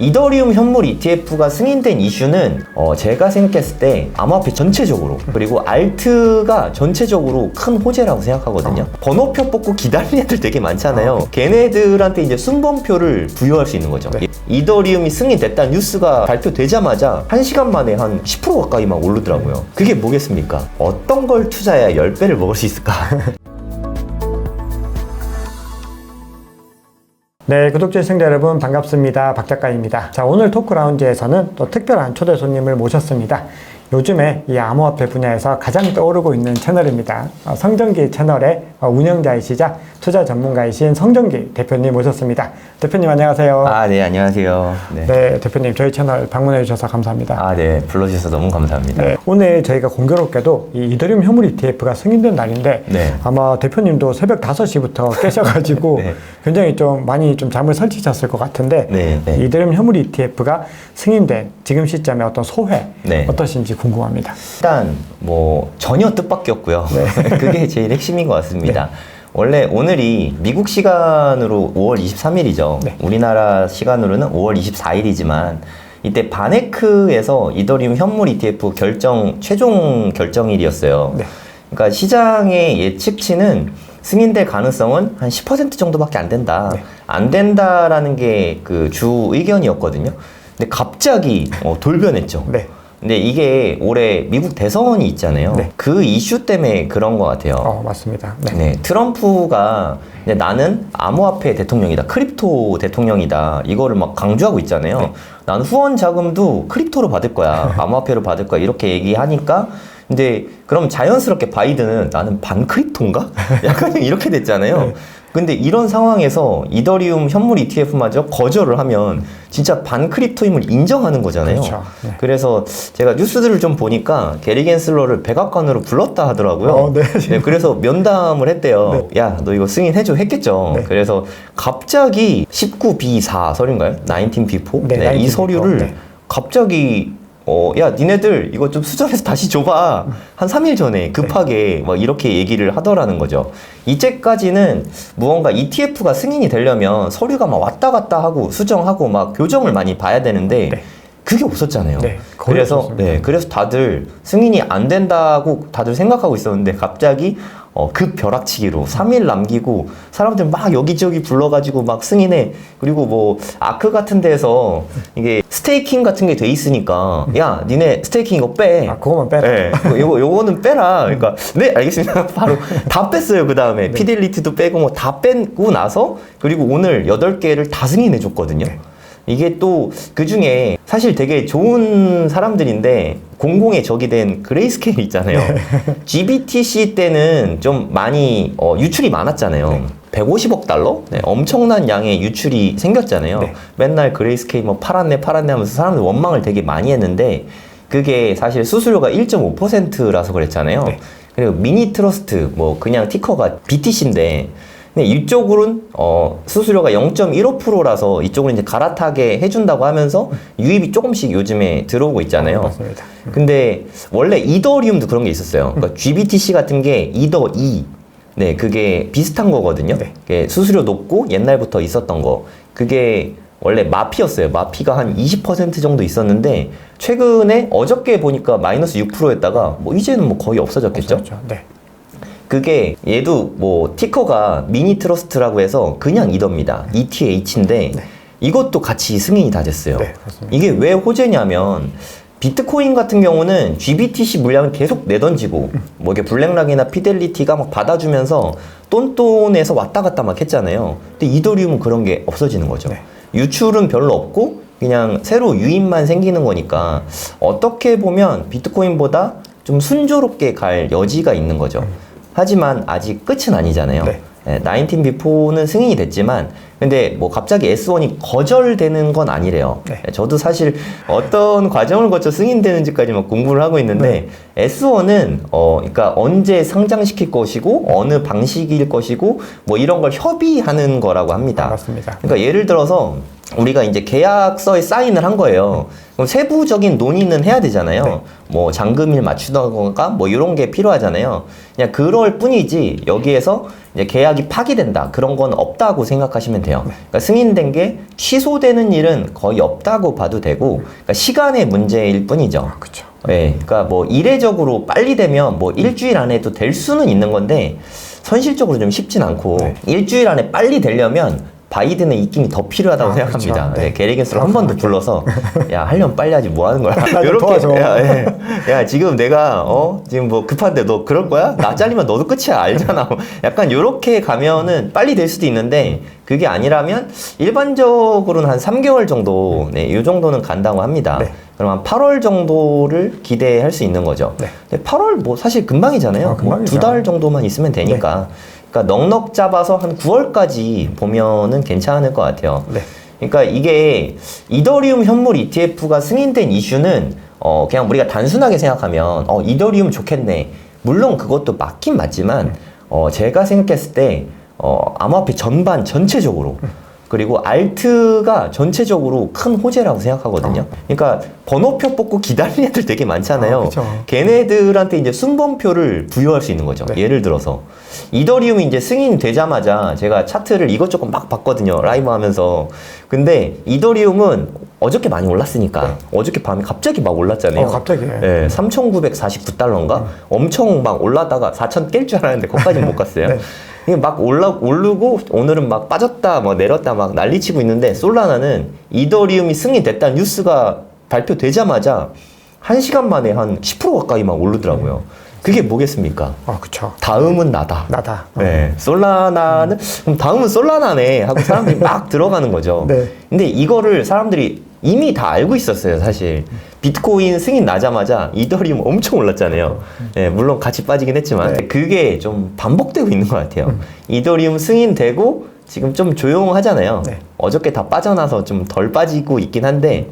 이더리움 현물 ETF가 승인된 이슈는 어, 제가 생각했을 때 암호화폐 전체적으로 그리고 알트가 전체적으로 큰 호재라고 생각하거든요. 번호표 뽑고 기다리는 애들 되게 많잖아요. 걔네들한테 이제 순번표를 부여할 수 있는 거죠. 네. 이더리움이 승인됐다는 뉴스가 발표되자마자 한시간 만에 한 10% 가까이 막 오르더라고요. 그게 뭐겠습니까? 어떤 걸 투자해야 10배를 먹을 수 있을까? 네, 구독자 시청자 여러분 반갑습니다. 박 작가입니다. 자, 오늘 토크 라운지에서는 또 특별한 초대 손님을 모셨습니다. 요즘에 이 암호화폐 분야에서 가장 떠오르고 있는 채널입니다. 어, 성정기 채널의 어, 운영자이시자 투자 전문가이신 성정기 대표님 모셨습니다. 대표님 안녕하세요. 아, 네, 안녕하세요. 네. 네, 대표님 저희 채널 방문해 주셔서 감사합니다. 아, 네. 불러주셔서 너무 감사합니다. 네, 오늘 저희가 공교롭게도 이 이더리움 현물 ETF가 승인된 날인데 네. 아마 대표님도 새벽 5시부터 깨셔가지고 네. 굉장히 좀 많이 좀 잠을 설치셨을 것 같은데 네, 네. 이더리움 현물 ETF가 승인된 지금 시점에 어떤 소회 네. 어떠신지 궁금합니다. 일단 뭐 전혀 뜻밖이었고요. 그게 제일 핵심인 것 같습니다. 원래 오늘이 미국 시간으로 5월 23일이죠. 네. 우리나라 시간으로는 5월 24일이지만 이때 바네크에서 이더리움 현물 ETF 결정 최종 결정일이었어요. 네. 그러니까 시장의 예측치는 승인될 가능성은 한 10% 정도밖에 안 된다. 네. 안 된다라는 게 그 주 의견이었거든요. 근데 갑자기 어, 돌변했죠. 네. 근데 이게 올해 미국 대선이 있잖아요. 네. 그 이슈 때문에 그런 것 같아요. 어, 맞습니다. 네. 네, 트럼프가 나는 암호화폐 대통령이다, 크립토 대통령이다, 이거를 막 강조하고 있잖아요. 네. 나는 후원 자금도 크립토로 받을 거야, 암호화폐로 받을 거야, 이렇게 얘기하니까, 근데 그럼 자연스럽게 바이든은 나는 반 크립토인가? 약간 이렇게 됐잖아요. 네. 근데 이런 상황에서 이더리움 현물 ETF마저 거절을 하면 진짜 반 크립토임을 인정하는 거잖아요. 그렇죠. 네. 그래서 제가 뉴스들을 좀 보니까 게리 겐슬러를 백악관으로 불렀다 하더라고요. 어, 네. 네, 그래서 면담을 했대요. 야, 너 이거 승인해줘 했겠죠. 네. 그래서 갑자기 19B4 서류인가요? 19B4? 네, 이 19B4. 서류를 네. 갑자기 어, 야, 니네들 이거 좀 수정해서 다시 줘봐. 한 3일 전에 급하게 막 이렇게 얘기를 하더라는 거죠. 이제까지는 무언가 ETF가 승인이 되려면 서류가 막 왔다 갔다 하고 수정하고 막 교정을 많이 봐야 되는데 네. 그게 없었잖아요. 네, 그래서 없었습니다. 네, 그래서 다들 승인이 안 된다고 다들 생각하고 있었는데 갑자기 어, 급 벼락치기로 3일 남기고 사람들 막 여기저기 불러가지고 막 승인해 그리고 뭐 아크 같은 데서 이게 스테이킹 같은 게 돼 있으니까 야 니네 스테이킹 이거 빼 아, 그거만 빼라. 네, 뭐 요거 요거는 빼라. 그러니까 네 알겠습니다. 바로 다 뺐어요. 그 다음에 네. 피델리티도 빼고 뭐 다 빼고 나서 그리고 오늘 8개를 다 승인해 줬거든요. 네. 이게 또 그 중에 사실 되게 좋은 사람들인데 공공의 적이 된 그레이스케일 있잖아요. 네. GBTC 때는 좀 많이 어, 유출이 많았잖아요. 네. 150억 달러? 네, 엄청난 양의 유출이 생겼잖아요. 네. 맨날 그레이스케일 뭐 팔았네 팔았네 하면서 사람들 원망을 되게 많이 했는데 그게 사실 수수료가 1.5%라서 그랬잖아요. 네. 그리고 미니 트러스트 뭐 그냥 티커가 BTC인데 근데 이쪽으로는 어 수수료가 0.15%라서 이쪽은 이제 갈아타게 해준다고 하면서 유입이 조금씩 요즘에 들어오고 있잖아요. 어, 맞습니다. 근데 원래 이더리움도 그런 게 있었어요. 그러니까 GBTC 같은 게 이더 2. 네, 그게 비슷한 거거든요. 네. 수수료 높고 옛날부터 있었던 거. 그게 원래 마피였어요. 마피가 한 20% 정도 있었는데 최근에 어저께 보니까 마이너스 6%였다가 뭐 이제는 뭐 거의 없어졌겠죠. 그렇죠. 네. 그게 얘도 뭐 티커가 미니 트러스트라고 해서 그냥 이더입니다. ETH인데 네. 이것도 같이 승인이 다 됐어요. 네. 이게 왜 호재냐면 비트코인 같은 경우는 GBTC 물량을 계속 내던지고 뭐 이게 블랙락이나 피델리티가 막 받아주면서 똔똔에서 왔다 갔다 막 했잖아요. 근데 이더리움은 그런 게 없어지는 거죠. 네. 유출은 별로 없고 그냥 새로 유입만 생기는 거니까 어떻게 보면 비트코인보다 좀 순조롭게 갈 여지가 있는 거죠. 하지만 아직 끝은 아니잖아요. 네. 예, 19B4는 승인이 됐지만 근데 뭐 갑자기 S1이 거절되는 건 아니래요. 네. 예, 저도 사실 어떤 과정을 거쳐 승인되는지까지 막 공부를 하고 있는데 네. S1은 어 그러니까 언제 상장시킬 것이고 어느 방식일 것이고 뭐 이런 걸 협의하는 거라고 합니다. 아, 맞습니다. 그러니까 예를 들어서 우리가 이제 계약서에 사인을 한 거예요. 그럼 세부적인 논의는 해야 되잖아요. 네. 뭐 잔금일 맞추던가 뭐 이런 게 필요하잖아요. 그냥 그럴 뿐이지 여기에서 이제 계약이 파기된다 그런 건 없다고 생각하시면 돼요. 그러니까 승인된 게 취소되는 일은 거의 없다고 봐도 되고 그러니까 시간의 문제일 뿐이죠. 아, 그렇죠. 네, 그러니까 뭐 이례적으로 빨리 되면 뭐 일주일 안에도 될 수는 있는 건데 현실적으로 좀 쉽진 않고 네. 일주일 안에 빨리 되려면 바이든의 입김이 더 필요하다고 아, 생각합니다. 그렇죠. 네. 네. 게리겐스를 한 번 더 불러서 야 하려면 빨리 하지 뭐 하는 거야? 좀 요렇게, 도와줘. 야, 예. 야, 지금 내가 어 지금 뭐 급한데 너 그럴 거야? 나 잘리면 너도 끝이야 알잖아. 약간 요렇게 가면은 빨리 될 수도 있는데 그게 아니라면 일반적으로는 한 3개월 정도 네, 요 정도는 간다고 합니다. 네. 그럼 한 8월 정도를 기대할 수 있는 거죠. 네. 근데 8월 뭐 사실 금방이잖아요. 아, 금방이죠. 두달 정도만 있으면 되니까. 그러니까 넉넉 잡아서 한 9월까지 보면은 괜찮을 것 같아요. 네. 그러니까 이게 이더리움 현물 ETF가 승인된 이슈는 어 그냥 우리가 단순하게 생각하면 어 이더리움 좋겠네. 물론 그것도 맞긴 맞지만 어 제가 생각했을 때 어 암호화폐 전반 전체적으로 그리고 알트가 전체적으로 큰 호재라고 생각하거든요. 그러니까 번호표 뽑고 기다리는 애들 되게 많잖아요. 아, 그쵸. 걔네들한테 이제 순번표를 부여할 수 있는 거죠. 네. 예를 들어서 이더리움이 이제 승인되자마자 제가 차트를 이것저것 막 봤거든요. 라이브 하면서. 근데 이더리움은 어저께 많이 올랐으니까 어저께 밤에 갑자기 막 올랐잖아요. 네. 어, 갑자기. 예, 3,949달러인가? 엄청 막 올라다가 4,000 깰 줄 알았는데 거기까지는 못 갔어요. 네. 이게 막 올라 오르고 오늘은 막 빠졌다, 뭐 내렸다 막 난리치고 있는데 솔라나는 이더리움이 승인됐다는 뉴스가 발표되자마자 한 시간 만에 한 10% 가까이 막 오르더라고요. 그게 뭐겠습니까? 아, 그렇죠. 다음은 나다. 나다. 어. 네, 솔라나는 그럼 다음은 솔라나네 하고 사람들이 막 들어가는 거죠. 네. 근데 이거를 사람들이 이미 다 알고 있었어요, 사실. 비트코인 승인 나자마자 이더리움 엄청 올랐잖아요. 네, 물론 같이 빠지긴 했지만 네. 그게 좀 반복되고 있는 것 같아요. 이더리움 승인되고 지금 좀 조용하잖아요. 네. 어저께 다 빠져나서 좀 덜 빠지고 있긴 한데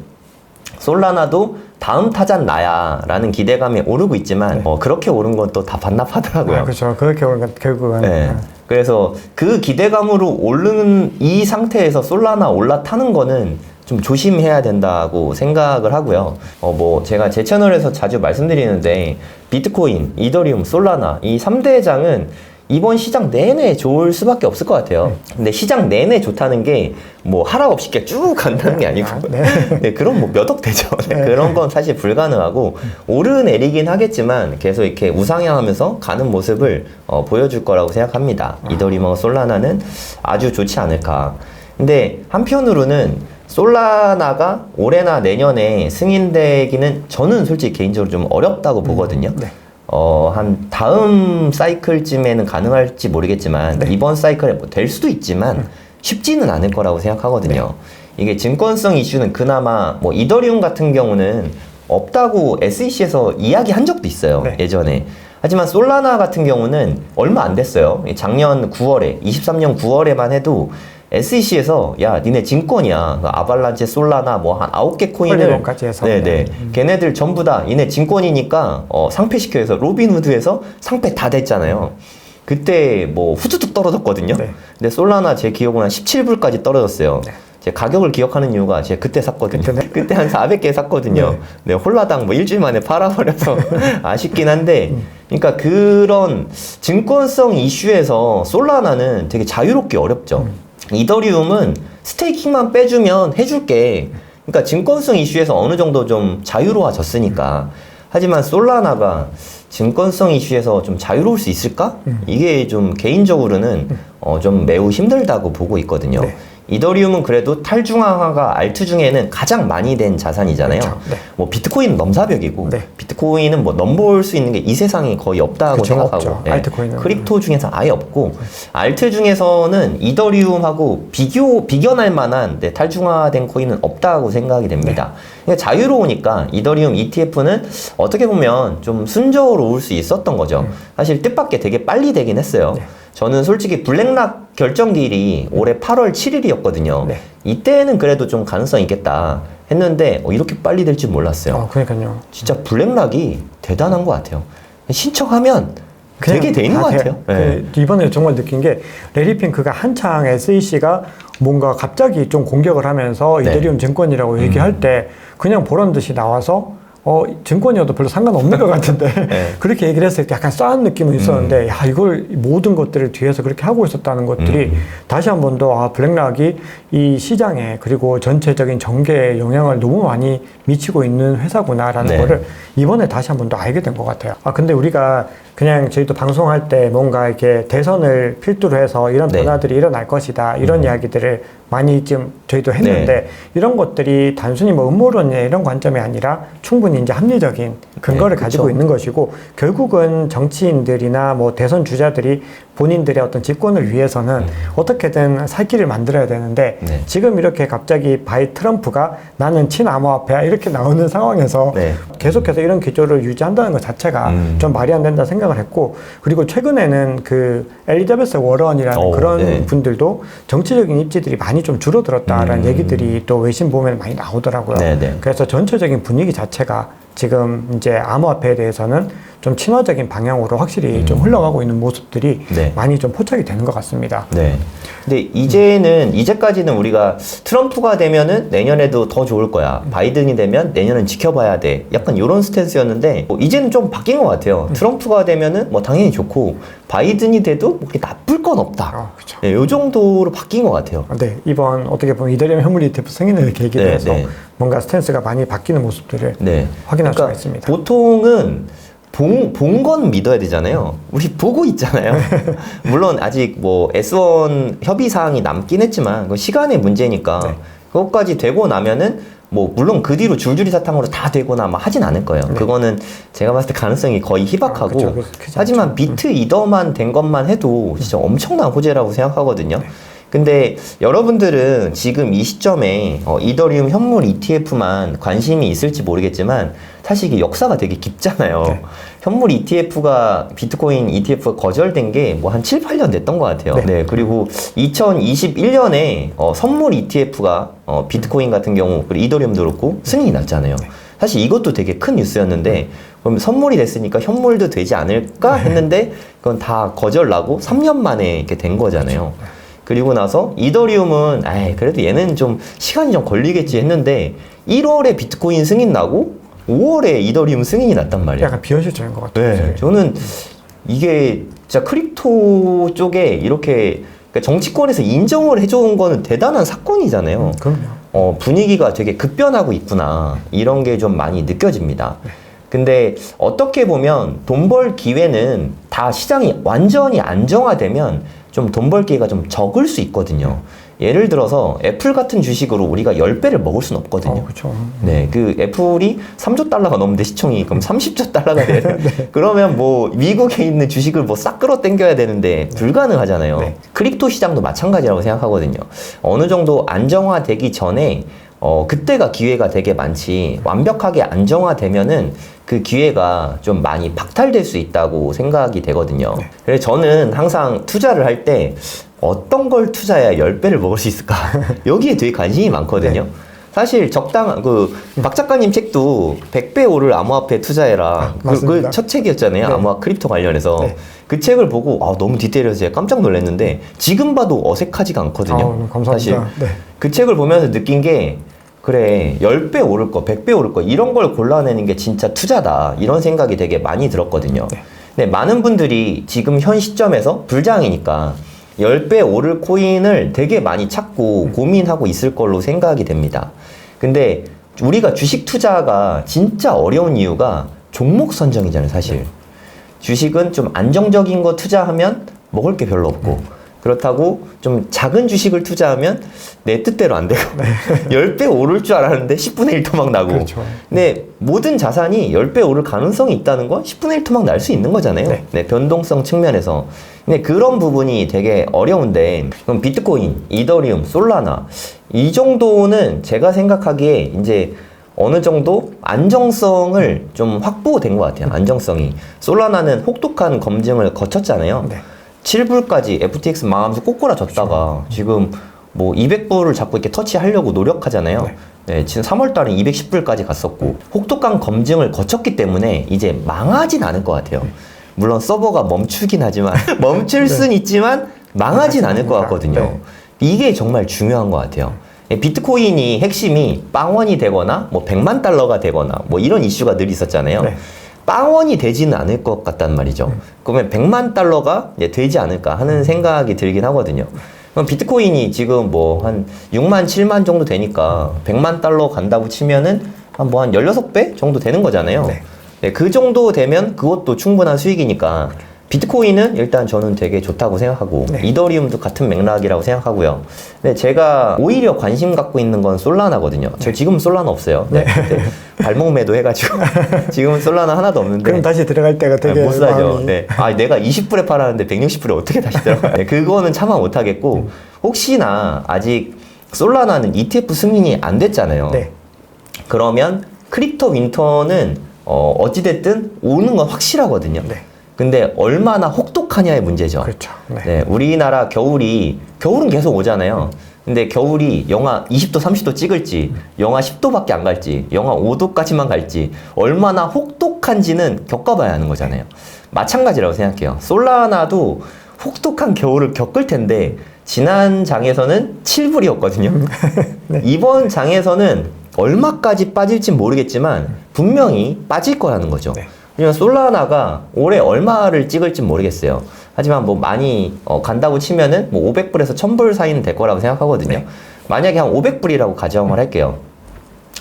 솔라나도 다음 타잔 나야라는 기대감에 오르고 있지만 어, 그렇게 오른 건 또 다 반납하더라고요. 아, 그렇죠. 그렇게 오니까 결국은 네. 아, 그래서 그 기대감으로 오르는 이 상태에서 솔라나 올라타는 거는 좀 조심해야 된다고 생각을 하고요. 어, 뭐, 제가 제 채널에서 자주 말씀드리는데, 비트코인, 이더리움, 솔라나, 이 3대 장은 이번 시장 내내 좋을 수밖에 없을 것 같아요. 근데 시장 내내 좋다는 게 뭐 하락 없이 쭉 간다는 게 아니고, 아, 네. 네, 그럼 뭐몇 억 되죠. 네, 네. 그런 건 사실 불가능하고 오르내리긴 하겠지만 계속 이렇게 우상향하면서 가는 모습을 어, 보여줄 거라고 생각합니다. 이더리움과 솔라나는 아주 좋지 않을까. 근데 한편으로는 솔라나가 올해나 내년에 승인되기는 저는 솔직히 개인적으로 좀 어렵다고 보거든요. 네. 어, 한 다음 사이클쯤에는 가능할지 모르겠지만 네. 이번 사이클에 뭐 될 수도 있지만 쉽지는 않을 거라고 생각하거든요. 네. 이게 증권성 이슈는 그나마 뭐 이더리움 같은 경우는 없다고 SEC에서 이야기한 적도 있어요. 네. 예전에. 하지만 솔라나 같은 경우는 얼마 안 됐어요. 작년 9월에, 23년 9월에만 해도 SEC에서 야, 니네 증권이야. 그 아발란체, 솔라나 뭐 한 아홉 개 코인을 폴리곤까지 해서. 네네. 걔네들 전부 다 얘네 증권이니까 어, 상패시켜 해서 로빈후드에서 상패 다 됐잖아요. 그때 뭐 후두둑 떨어졌거든요. 네. 근데 솔라나 제 기억으로 한 17불까지 떨어졌어요. 네. 제 가격을 기억하는 이유가 제가 그때 샀거든요. 그때네? 그때 한 400개 샀거든요. 네. 홀라당 뭐 일주일 만에 팔아버려서 아쉽긴 한데, 그러니까 그런 증권성 이슈에서 솔라나는 되게 자유롭게 어렵죠. 이더리움은 스테이킹만 빼주면 해줄게. 그러니까 증권성 이슈에서 어느 정도 좀 자유로워졌으니까. 하지만 솔라나가 증권성 이슈에서 좀 자유로울 수 있을까? 이게 좀 개인적으로는 어, 좀 매우 힘들다고 보고 있거든요. 네. 이더리움은 그래도 탈중앙화가 알트 중에는 가장 많이 된 자산이잖아요. 그렇죠. 네. 뭐 비트코인은 넘사벽이고 네. 비트코인은 뭐 넘볼 수 있는 게 이 세상에 거의 없다고 그쵸, 생각하고 없죠. 알트코인은. 크립토 중에서 아예 없고 알트 중에서는 이더리움하고 비교 비견할 만한 네, 탈중화된 코인은 없다고 생각이 됩니다. 네. 그러니까 자유로우니까 이더리움 ETF는 어떻게 보면 좀 순조로울 수 있었던 거죠. 사실 뜻밖의 되게 빨리 되긴 했어요. 음. 네. 저는 솔직히 블랙락 결정기일이 올해 8월 7일이었거든요. 네. 이때는 그래도 좀 가능성 있겠다 했는데 어, 이렇게 빨리 될 줄 몰랐어요. 어, 그러니까요. 진짜 블랙락이 대단한 것 같아요. 신청하면 되게 돼 있는 다것 돼. 같아요. 네. 그 이번에 정말 느낀 게 레리 핑크가 한창 SEC가 뭔가 갑자기 좀 공격을 하면서 네. 음. 이더리움 증권이라고 얘기할 때 그냥 보란 듯이 나와서 어 증권이어도 별로 상관없는 것 같은데 네. 그렇게 얘기를 했을 때 약간 싸한 느낌은 있었는데 음. 야 이걸 모든 것들을 뒤에서 그렇게 하고 있었다는 것들이 음. 다시 한 번 더 아, 블랙락이 이 시장에 그리고 전체적인 전개에 영향을 너무 많이 미치고 있는 회사구나라는 네. 거를 이번에 다시 한 번 더 알게 된 것 같아요. 아 근데 우리가 그냥 저희도 방송할 때 뭔가 이렇게 대선을 필두로 해서 이런 네. 변화들이 일어날 것이다 이런 음. 이야기들을 많이 좀 저희도 했는데 네. 이런 것들이 단순히 뭐 음모론이나 이런 관점이 아니라 충분히 이제 합리적인 근거를 네, 가지고. 있는 것이고 결국은 정치인들이나 뭐 대선 주자들이 본인들의 어떤 직권을 위해서는 어떻게든 살 길을 만들어야 되는데 음. 네. 지금 이렇게 갑자기 바이 트럼프가 나는 친암호화폐야 이렇게 나오는 상황에서 네. 계속해서 이런 기조를 유지한다는 것 자체가 음. 좀 말이 안 된다 생각을 했고 그리고 최근에는 그 엘리자베스 워런이라는 어, 그런 네. 분들도 정치적인 입지들이 많이 좀 줄어들었다라는 음. 얘기들이 또 외신 보면 많이 나오더라고요. 네, 네. 그래서 전체적인 분위기 자체가 지금 이제 암호화폐에 대해서는 좀 친화적인 방향으로 확실히 좀 흘러가고 있는 모습들이 음. 네. 많이 좀 포착이 되는 것 같습니다. 네. 근데 이제는 이제까지는 우리가 트럼프가 되면은 내년에도 더 좋을 거야. 바이든이 되면 내년은 지켜봐야 돼. 약간 이런 스탠스였는데 뭐 이제는 좀 바뀐 것 같아요. 트럼프가 되면은 뭐 당연히 좋고 바이든이 돼도 뭐 그렇게 나쁠 건 없다. 아, 그렇죠. 네, 이 정도로 바뀐 것 같아요. 네, 이번 어떻게 보면 이더리움 현물 ETF 승인을 계기로 네, 해서 네. 뭔가 스탠스가 많이 바뀌는 모습들을 네. 확인할 수가 있습니다. 보통은 본 건 믿어야 되잖아요. 우리 보고 있잖아요. 물론 아직 뭐 S1 협의 사항이 남긴 했지만 그 시간의 문제니까 네. 그것까지 되고 나면은 뭐 물론 그 뒤로 줄줄이 사탕으로 다 되거나 막 하진 않을 거예요. 그거는 제가 봤을 때 가능성이 거의 희박하고 네. 아, 그쵸. 크지 하지만 않죠. 비트 이더만 된 것만 해도 진짜 엄청난 호재라고 생각하거든요. 네. 근데 여러분들은 지금 이 시점에 어, 이더리움 현물 ETF만 관심이 있을지 모르겠지만 사실 이게 역사가 되게 깊잖아요. 네. 현물 ETF가 비트코인 ETF가 거절된 게 뭐 한 7, 8년 됐던 것 같아요. 네. 네. 그리고 2021년에 어, 선물 ETF가 어, 비트코인 같은 경우 그리고 이더리움도 그렇고 승인이 났잖아요. 사실 이것도 되게 큰 뉴스였는데 그럼 선물이 됐으니까 현물도 되지 않을까 했는데 그건 다 거절나고 3년 만에 이렇게 된 거잖아요. 그리고 나서 이더리움은 아 그래도 얘는 좀 시간이 좀 걸리겠지 했는데 1월에 비트코인 승인 나고 5월에 이더리움 승인이 났단 말이에요. 약간 비현실적인 것 같아요. 네. 저는 이게 진짜 크립토 쪽에 이렇게 그러니까 정치권에서 인정을 해줘온 거는 대단한 사건이잖아요. 그럼요. 어, 분위기가 되게 급변하고 있구나. 이런 게 좀 많이 느껴집니다. 근데 어떻게 보면 돈 벌 기회는 다 시장이 완전히 안정화되면 좀 돈 벌 기회가 좀 적을 수 있거든요. 예를 들어서 애플 같은 주식으로 우리가 10배를 먹을 수는 없거든요. 어, 그렇죠. 네, 그 애플이 3조 달러가 넘는데 시총이 그럼 30조 달러가 돼야 돼. 그러면 뭐 미국에 있는 주식을 뭐 싹 끌어 당겨야 되는데 불가능하잖아요. 네. 크립토 시장도 마찬가지라고 생각하거든요. 어느 정도 안정화되기 전에 어 그때가 기회가 되게 많지 완벽하게 안정화되면은 그 기회가 좀 많이 박탈될 수 있다고 생각이 되거든요. 그래서 저는 항상 투자를 할 때 어떤 걸 투자해야 10배를 먹을 수 있을까? 여기에 되게 관심이 많거든요. 사실 적당한 그박 작가님 책도 100배 오를 암호화폐 투자해라. 그 맞습니다. 첫 책이었잖아요. 네. 암호화 크립토 관련해서. 네. 그 책을 보고 아, 너무 디테일해서 제가 깜짝 놀랐는데 지금 봐도 어색하지가 않거든요. 감사합니다. 사실 네. 그 책을 보면서 느낀 게 그래 10배 오를 거 100배 오를 거 이런 걸 골라내는 게 진짜 투자다 이런 생각이 되게 많이 들었거든요 네. 근데 많은 분들이 지금 현 시점에서 불장이니까 10배 오를 코인을 되게 많이 찾고 고민하고 있을 걸로 생각이 됩니다. 근데 우리가 주식 투자가 진짜 어려운 이유가 종목 선정이잖아요 사실. 주식은 좀 안정적인 거 투자하면 먹을 게 별로 없고 그렇다고 좀 작은 주식을 투자하면 내 뜻대로 안 되고 10배 오를 줄 알았는데 10분의 1 토막 나고 그렇죠. 근데 모든 자산이 10배 오를 가능성이 있다는 건 10분의 1 토막 날 수 있는 거잖아요 네. 네, 변동성 측면에서 근데 그런 부분이 되게 어려운데 그럼 비트코인, 이더리움, 솔라나 이 정도는 제가 생각하기에 이제 어느 정도 안정성을 좀 확보된 것 같아요. 안정성이. 솔라나는 혹독한 검증을 거쳤잖아요. 네. 7불까지 FTX 망하면서 꼬꾸라 졌다가 지금 뭐 200불을 자꾸 이렇게 터치하려고 노력하잖아요. 네. 네, 지금 3월 달에 210불까지 갔었고 혹독한 검증을 거쳤기 때문에 이제 망하진 않을 것 같아요. 물론 서버가 멈추긴 하지만 멈출 순 있지만 망하진 않을 것 같거든요. 네. 이게 정말 중요한 것 같아요. 예, 비트코인이 핵심이 빵원이 되거나 뭐 100만 달러가 되거나 뭐 이런 이슈가 늘 있었잖아요. 네. 빵원이 되지는 않을 것 같단 말이죠. 그러면 100만 달러가 이제 되지 않을까 하는 생각이 들긴 하거든요. 그럼 비트코인이 지금 뭐 한 6만, 7만 정도 되니까 100만 달러 간다고 치면은 한 뭐한 16배 정도 되는 거잖아요. 네. 네, 그 정도 되면 그것도 충분한 수익이니까 비트코인은 일단 저는 되게 좋다고 생각하고 네. 이더리움도 같은 맥락이라고 생각하고요. 근데 제가 오히려 관심 갖고 있는 건 솔라나거든요. 저 지금 솔라나 없어요. 네. 그때 발목 매도 해가지고 지금은 솔라나 하나도 없는데 그럼 다시 들어갈 때가 되게 네. 못 사죠. 마음이- 네. 아, 내가 20불에 팔았는데 160불에 어떻게 다시 들어가? 네, 그거는 참아 못 하겠고 혹시나 아직 솔라나는 ETF 승인이 안 됐잖아요. 네. 그러면 크립토 윈터는 어, 어찌됐든 오는 건 확실하거든요. 네. 근데 얼마나 혹독하냐의 문제죠. 그렇죠. 네. 네, 우리나라 겨울이 겨울은 계속 오잖아요. 근데 겨울이 영하 20도, 30도 찍을지, 영하 10도밖에 안 갈지, 영하 5도까지만 갈지, 얼마나 혹독한지는 겪어봐야 하는 거잖아요. 마찬가지라고 생각해요. 솔라나도 혹독한 겨울을 겪을 텐데, 지난 장에서는 7불이었거든요. 이번 장에서는 얼마까지 빠질지 모르겠지만, 분명히 빠질 거라는 거죠. 네. 왜냐면 솔라나가 올해 얼마를 찍을지 모르겠어요. 하지만 뭐 많이 어, 간다고 치면은 뭐 500불에서 1000불 사이는 될 거라고 생각하거든요. 네. 만약에 한 500불이라고 가정을 할게요.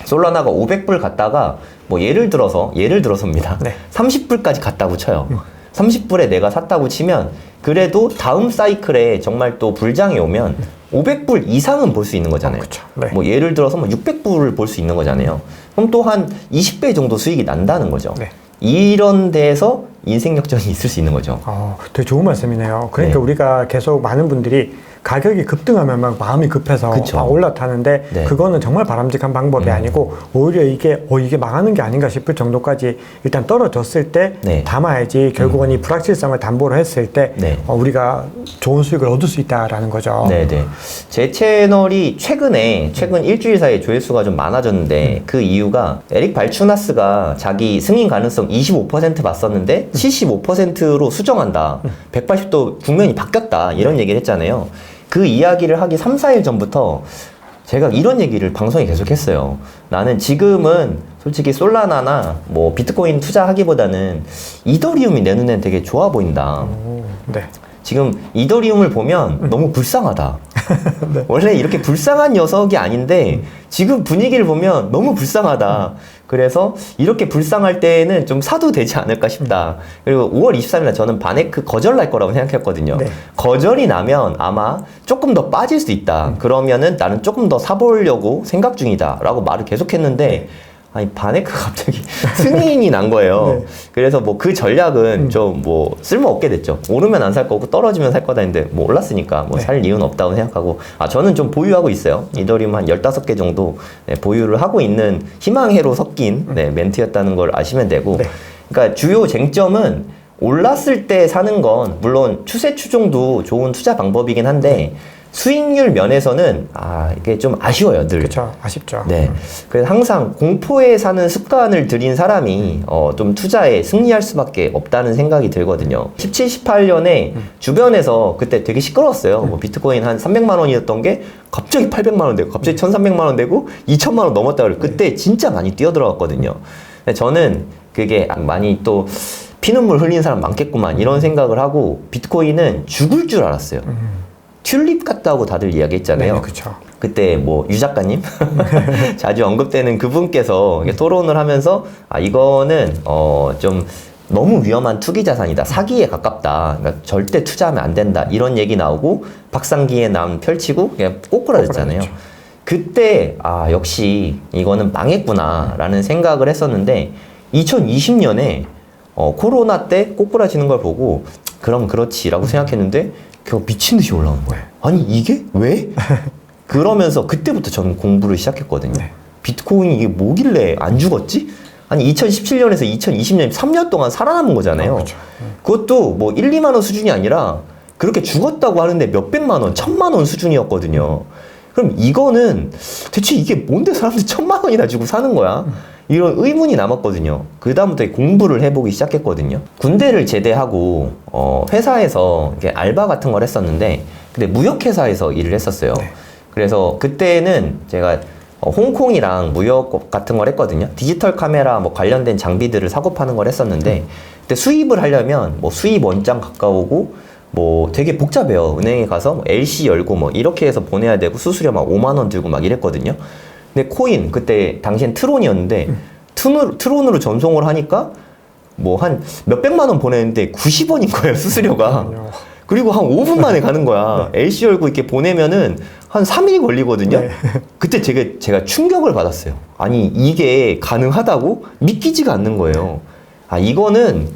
솔라나가 500불 갔다가 뭐 예를 들어서 예를 들어서입니다. 네. 30불까지 갔다고 쳐요. 30불에 내가 샀다고 치면 그래도 다음 사이클에 정말 또 불장이 오면 500불 이상은 볼 수 있는 거잖아요. 어. 네. 뭐 예를 들어서 뭐 600불을 볼 수 있는 거잖아요. 그럼 또 한 20배 정도 수익이 난다는 거죠. 네. 이런 데서 인생 역전이 있을 수 있는 거죠. 어, 되게 좋은 말씀이네요. 그러니까 네. 우리가 계속 많은 분들이 가격이 급등하면 막 마음이 급해서 그쵸. 막 올라타는데 네. 그거는 정말 바람직한 방법이 음. 아니고 오히려 이게 어 이게 망하는 게 아닌가 싶을 정도까지 일단 떨어졌을 때 네. 담아야지 결국은 이 불확실성을 담보로 했을 때 네. 어, 우리가 좋은 수익을 얻을 수 있다라는 거죠. 네네. 제 채널이 최근에, 최근 일주일 사이에 조회수가 좀 많아졌는데, 그 이유가 에릭 발추나스가 자기 승인 가능성 25% 봤었는데, 75%로 수정한다. 180도 국면이 바뀌었다. 이런 얘기를 했잖아요. 그 이야기를 하기 3, 4일 전부터 제가 이런 얘기를 방송에 계속 했어요. 나는 지금은 솔직히 솔라나나 뭐 비트코인 투자하기보다는 이더리움이 내 눈엔 되게 좋아 보인다. 오, 네. 지금 이더리움을 보면 너무 불쌍하다. 원래 이렇게 불쌍한 녀석이 아닌데 지금 분위기를 보면 너무 불쌍하다. 그래서 이렇게 불쌍할 때에는 좀 사도 되지 않을까 싶다. 그리고 5월 23일날 저는 바네크 거절 날 거라고 생각했거든요. 네. 거절이 나면 아마 조금 더 빠질 수 있다. 그러면은 나는 조금 더 사보려고 생각 중이다. 라고 말을 계속했는데 아니 바네크가 갑자기 승인이 난 거예요. 네. 그래서 뭐 그 전략은 좀뭐 쓸모 없게 됐죠. 오르면 안 살 거고 떨어지면 살 거다 했는데 뭐 올랐으니까 뭐 네. 살 이유는 없다고 생각하고 아 저는 좀 보유하고 있어요. 이더리움 한 15개 정도 네, 보유를 하고 있는 희망회로 섞인 네, 멘트였다는 걸 아시면 되고 네. 그러니까 주요 쟁점은 올랐을 때 사는 건 물론 추세 추종도 좋은 투자 방법이긴 한데 수익률 면에서는 아 이게 좀 아쉬워요 늘. 그렇죠. 아쉽죠. 네. 그래서 항상 공포에 사는 습관을 들인 사람이 어, 좀 투자에 승리할 수밖에 없다는 생각이 들거든요. 17, 18년에 주변에서 그때 되게 시끄러웠어요. 뭐 비트코인 한 300만 원이었던 게 갑자기 800만 원 되고 갑자기 1,300만 원 되고 2천만 원 넘었다 그래. 그때 진짜 많이 뛰어들어갔거든요. 저는 그게 많이 또 피눈물 흘린 사람 많겠구만 이런 생각을 하고 비트코인은 죽을 줄 알았어요. 튤립 같다고 다들 이야기했잖아요. 네, 그렇죠. 그때 뭐 유 작가님 자주 언급되는 그분께서 토론을 하면서 아 이거는 어좀 너무 위험한 투기 자산이다 사기에 가깝다 그러니까 절대 투자하면 안 된다 이런 얘기 나오고 박상기의 남 펼치고 그냥 꼬꾸라졌잖아요 꼬꾸라졌죠. 그때 아 역시 이거는 망했구나라는 생각을 했었는데 2020년에 어, 코로나 때 꼬꾸라지는 걸 보고 그럼 그렇지라고 생각했는데 그거 미친 듯이 올라오는 거예요. 아니 이게 왜? 그러면서 그때부터 저는 공부를 시작했거든요. 네. 비트코인이 이게 뭐길래 안 죽었지? 아니 2017년에서 2020년 3년 동안 살아남은 거잖아요. 아, 그렇죠. 그것도 뭐 1, 2만 원 수준이 아니라 그렇게 죽었다고 하는데 몇백만 원, 천만 원 수준이었거든요. 그럼 이거는 대체 이게 뭔데 사람들 천만 원이나 주고 사는 거야? 이런 의문이 남았거든요. 그 다음부터 공부를 해보기 시작했거든요. 군대를 제대하고 어, 회사에서 이렇게 알바 같은 걸 했었는데, 근데 무역회사에서 일을 했었어요. 그래서 그때는 제가 어, 홍콩이랑 무역 같은 걸 했거든요. 디지털 카메라 뭐 관련된 장비들을 사고 파는 걸 했었는데, 그때 수입을 하려면 뭐 수입 원장 가까우고 뭐 되게 복잡해요. 은행에 가서 뭐 LC 열고 뭐 이렇게 해서 보내야 되고 수수료 막 5만 원 들고 막 이랬거든요. 근데 코인 그때 당시엔 트론이었는데 트론, 트론으로 전송을 하니까 뭐 한 몇백만 원 보내는데 90원인 거예요 수수료가. 그리고 한 5분 만에 가는 거야. LC 열고 이렇게 보내면은 한 3일 걸리거든요. 네. 그때 제가, 제가 충격을 받았어요. 아니, 이게 가능하다고? 믿기지가 않는 거예요. 아, 이거는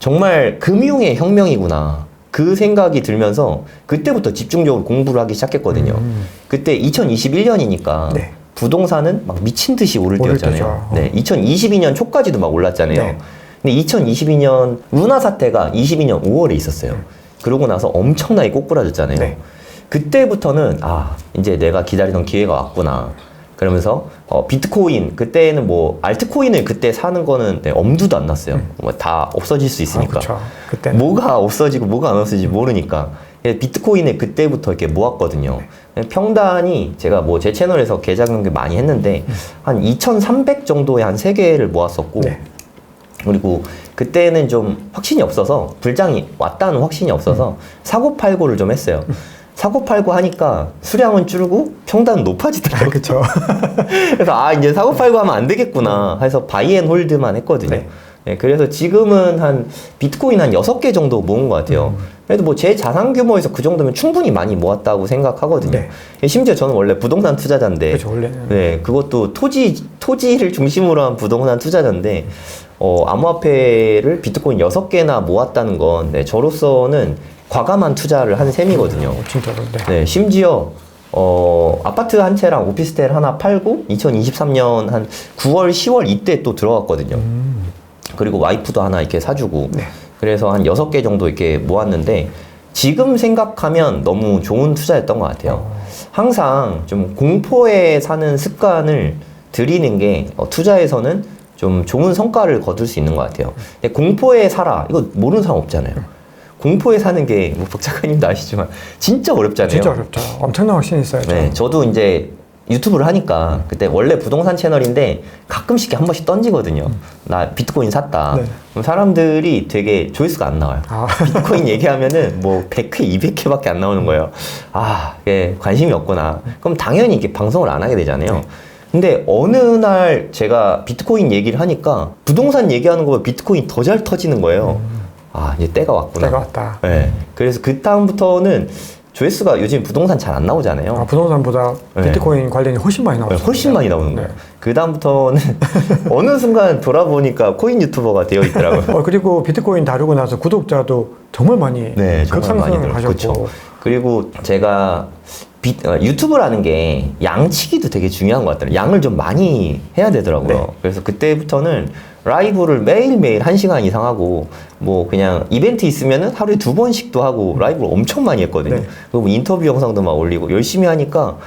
정말 금융의 혁명이구나. 그 생각이 들면서 그때부터 집중적으로 공부를 하기 시작했거든요. 음. 그때 2021년이니까 네. 부동산은 막 미친 듯이 오를 오를 때였잖아요. 때죠. 네, 2022년 초까지도 막 올랐잖아요. 네. 근데 2022년 루나 사태가 22년 5월에 있었어요. 그러고 나서 엄청나게 꼬꾸라졌잖아요. 네. 그때부터는 아 이제 내가 기다리던 기회가 왔구나. 그러면서 어, 비트코인 그때는 뭐 알트코인을 그때 사는 거는 네, 엄두도 안 났어요. 뭐다 없어질 수 있으니까. 아, 그렇죠. 그때 뭐가 없어지고 뭐가 안 없어질지 모르니까 비트코인을 그때부터 이렇게 모았거든요. 평단이 제가 뭐 제 채널에서 계좌 경기 많이 했는데 한 2,300 정도의 한 세 개를 모았었고 네. 그리고 그때는 좀 확신이 없어서 불장이 왔다는 확신이 없어서 사고 팔고를 좀 했어요. 사고 팔고 하니까 수량은 줄고 평단은 높아지더라고요. 그렇죠. 그래서 아 이제 사고 팔고 하면 안 되겠구나 해서 바이앤홀드만 했거든요. 네. 네, 그래서 지금은 한 비트코인 한 여섯 개 정도 모은 것 같아요. 음. 그래도 뭐 제 자산 규모에서 그 정도면 충분히 많이 모았다고 생각하거든요. 네. 심지어 저는 원래 부동산 투자자인데 그렇죠. 원래는 네, 그것도 토지, 토지를 중심으로 한 부동산 투자자인데, 어, 암호화폐를 비트코인 6개나 모았다는 건, 네, 저로서는 과감한 투자를 한 셈이거든요. 어, 진짜로. 네. 네, 심지어, 어, 아파트 한 채랑 오피스텔 하나 팔고, 2023년 한 9월, 10월 이때 또 들어갔거든요. 음. 그리고 와이프도 하나 이렇게 사주고, 네. 그래서 한 6개 정도 이렇게 모았는데, 지금 생각하면 너무 좋은 투자였던 것 같아요. 항상 좀 공포에 사는 습관을 들이는 게 어, 투자에서는 좀 좋은 성과를 거둘 수 있는 것 같아요. 근데 공포에 살아. 이거 모르는 사람 없잖아요. 공포에 사는 게, 뭐, 박 작가님도 아시지만, 진짜 어렵잖아요. 진짜 어렵죠. 엄청난 확신이 있어요. 네, 저도 이제 유튜브를 하니까 그때 원래 부동산 채널인데 가끔씩 한 번씩 던지거든요. 나 비트코인 샀다. 네. 그럼 사람들이 되게 조회수가 안 나와요. 아, 비트코인 얘기하면은 뭐 100회, 200회밖에 안 나오는 거예요. 아, 이게 관심이 없구나. 그럼 당연히 이게 방송을 안 하게 되잖아요. 네. 근데 어느 날 제가 비트코인 얘기를 하니까 부동산 얘기하는 거보다 비트코인 더 잘 터지는 거예요. 아, 이제 때가 왔구나. 때가 왔다. 네. 그래서 그 다음부터는 조회수가 요즘 부동산 잘 안 나오잖아요. 아, 부동산보다 네. 비트코인 관련이 훨씬 많이 네, 나왔어요. 훨씬 많이 나오는 거예요. 그 다음부터는 어느 순간 돌아보니까 코인 유튜버가 되어 있더라고요. 어, 그리고 비트코인 다루고 나서 구독자도 정말 많이 네, 급상승을 하셨고 그쵸. 그리고 제가 비- 어, 유튜브라는 게 양치기도 되게 중요한 것 같더라고요. 양을 좀 많이 해야 되더라고요. 네. 그래서 그때부터는 라이브를 매일매일 한시간 이상 하고, 뭐 그냥 이벤트 있으면은 하루에 두 번씩도 하고 라이브를 엄청 많이 했거든요. 네. 그리고 뭐 인터뷰 영상도 막 올리고 열심히 하니까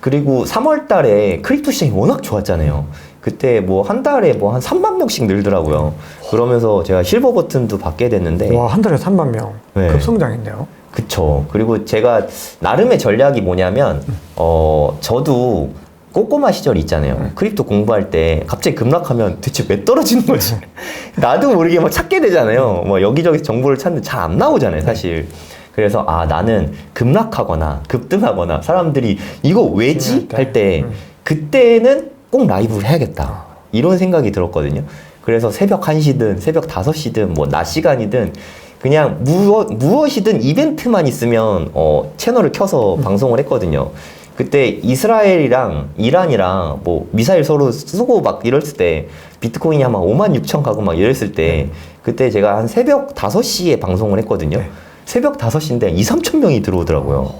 그리고 3월 달에 크립토 시장이 워낙 좋았잖아요. 그때 뭐 한 달에 뭐 한 3만 명씩 늘더라고요. 그러면서 제가 실버 버튼도 받게 됐는데 와, 한 달에 3만 명. 네. 급성장인데요. 그쵸. 그리고 제가 나름의 전략이 뭐냐면, 어, 저도 꼬꼬마 시절 있잖아요. 크립토 공부할 때 갑자기 급락하면 대체 왜 떨어지는 거지? 나도 모르게 막 찾게 되잖아요. 뭐 여기저기 정보를 찾는데 잘 안 나오잖아요, 사실. 그래서 아, 나는 급락하거나 급등하거나 사람들이 이거 왜지? 할 때 그때는 꼭 라이브를 해야겠다. 이런 생각이 들었거든요. 그래서 새벽 1시든 새벽 5시든 뭐 낮 시간이든 그냥 무엇, 무엇이든 이벤트만 있으면 어, 채널을 켜서 방송을 했거든요. 그때 이스라엘이랑 이란이랑 뭐 미사일 서로 쏘고 막 이랬을 때 비트코인이 아마 5만 6천 가고 막 이랬을 때 그때 제가 한 새벽 5시에 방송을 했거든요. 네. 새벽 5시인데 2, 3천 명이 들어오더라고요.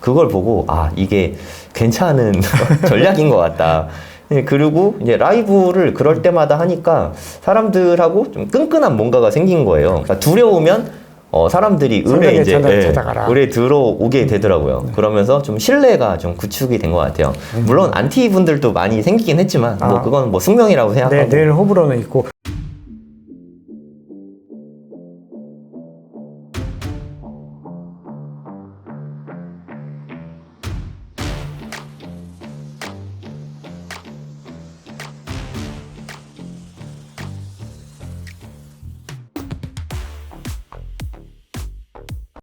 그걸 보고 아 이게 괜찮은 전략인 것 같다. 네, 그리고 이제 라이브를 그럴 때마다 하니까 사람들하고 좀 끈끈한 뭔가가 생긴 거예요. 그러니까 두려우면 어, 사람들이 성경의 이제 예, 찾아가라. 을에 들어오게 되더라고요. 그러면서 좀 신뢰가 좀 구축이 된 것 같아요. 물론 안티 분들도 많이 생기긴 했지만 뭐 아. 그건 뭐 숙명이라고 생각하고 네, 늘 호불호는 있고